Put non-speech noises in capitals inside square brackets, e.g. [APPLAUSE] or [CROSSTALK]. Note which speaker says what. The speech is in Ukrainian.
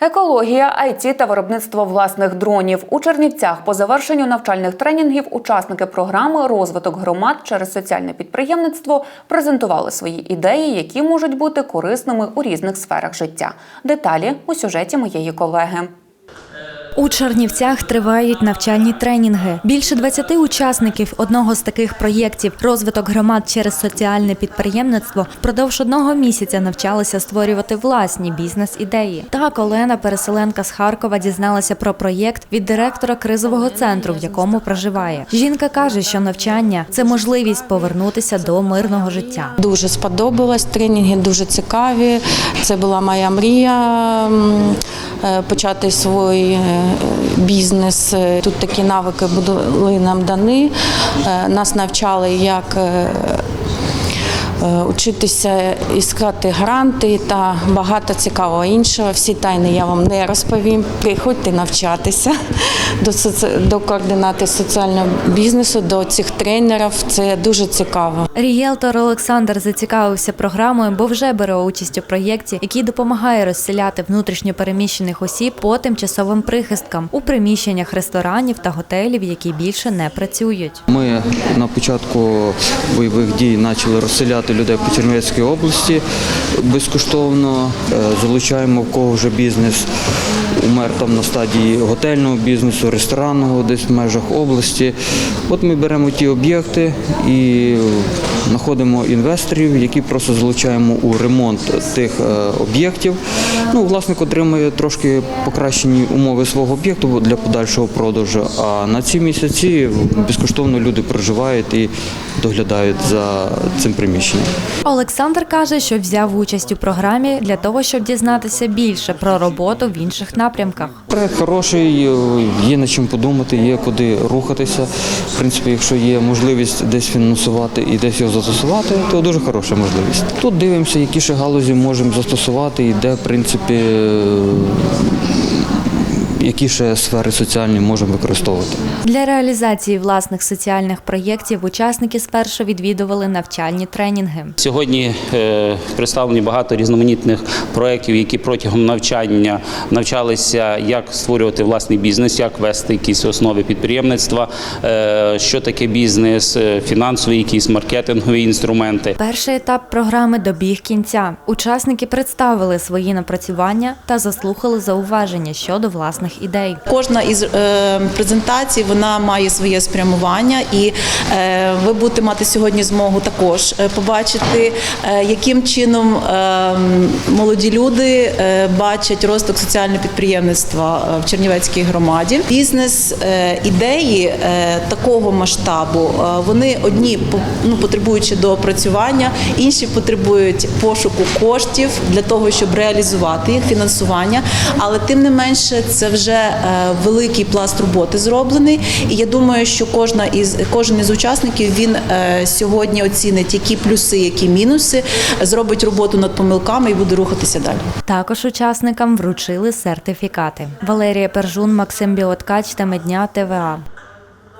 Speaker 1: Екологія, IT та виробництво власних дронів у Чернівцях по завершенню навчальних тренінгів учасники програми Розвиток громад через соціальне підприємництво презентували свої ідеї, які можуть бути корисними у різних сферах життя. Деталі у сюжеті моєї колеги.
Speaker 2: У Чернівцях тривають навчальні тренінги. Більше 20 учасників одного з таких проєктів розвиток громад через соціальне підприємництво впродовж одного місяця навчалися створювати власні бізнес-ідеї. Так Олена, переселенка з Харкова, дізналася про проєкт від директора кризового центру, в якому проживає. Жінка каже, що навчання це можливість повернутися до мирного життя.
Speaker 3: Дуже сподобалось. Тренінги дуже цікаві. Це була моя мрія е, почати свій е, бізнес. Е, Тут такі навики були нам дані. Е, Нас навчали, як е, учитися іскати гранти та багато цікавого іншого. Всі тайни я вам не розповім. Приходьте навчатися [LAUGHS] до, соці- до координати соціального бізнесу, до цих тренерів. Це дуже цікаво.
Speaker 2: Рієлтор Олександр зацікавився програмою, бо вже бере участь у проєкті, який допомагає розселяти внутрішньо переміщених осіб по тимчасовим прихисткам у приміщеннях ресторанів та готелів, які більше не працюють.
Speaker 4: Ми на початку бойових дій почали розселяти людей по Чернівецькій області безкоштовно. Е, Залучаємо в кого вже бізнес. Умер там на стадії готельного бізнесу, ресторанного, десь в межах області. От ми беремо ті об'єкти і знаходимо інвесторів, які просто залучаємо у ремонт тих е, об'єктів. Ну, власник отримує трошки покращені умови свого об'єкту для подальшого продажу. А на ці місяці безкоштовно люди проживають і доглядають за цим приміщенням.
Speaker 2: Олександр каже, що взяв участь у програмі для того, щоб дізнатися більше про роботу в інших напрямках.
Speaker 4: Проект хороший, е, є над чим подумати, є куди рухатися. В принципі, якщо є можливість десь фінансувати і десь його застосувати, то дуже хороша можливість. Тут дивимося, які ще галузі можемо застосувати і де, в принципі, е, які ще сфери соціальні можемо використовувати.
Speaker 2: Для реалізації власних соціальних проєктів учасники спершу відвідували навчальні тренінги.
Speaker 5: Сьогодні е, представлені багато різноманітних проєктів, які протягом навчання навчалися, як створювати власний бізнес, як вести якісь основи підприємництва, е, що таке бізнес, е, фінансові, якісь маркетингові інструменти.
Speaker 2: Перший етап програми добіг кінця. Учасники представили свої напрацювання та заслухали зауваження щодо власних ідей.
Speaker 6: Кожна із е, презентацій вона має своє спрямування, і е, ви будете мати сьогодні змогу також е, побачити, е, яким чином е, молоді люди е, бачать розвиток соціального підприємництва е, в Чернівецькій громаді. Бізнес е, ідеї е, такого масштабу е, вони одні ну, потребуючи до опрацювання, інші потребують пошуку коштів для того, щоб реалізувати їх фінансування. Але тим не менше, це вже е, великий пласт роботи зроблений. І я думаю, що кожна із кожен із учасників він е, сьогодні оцінить які плюси, які мінуси, зробить роботу над помилками і буде рухатися далі.
Speaker 2: Також учасникам вручили сертифікати. Валерія Пержун, Максим Біоткач та Медня ТВА.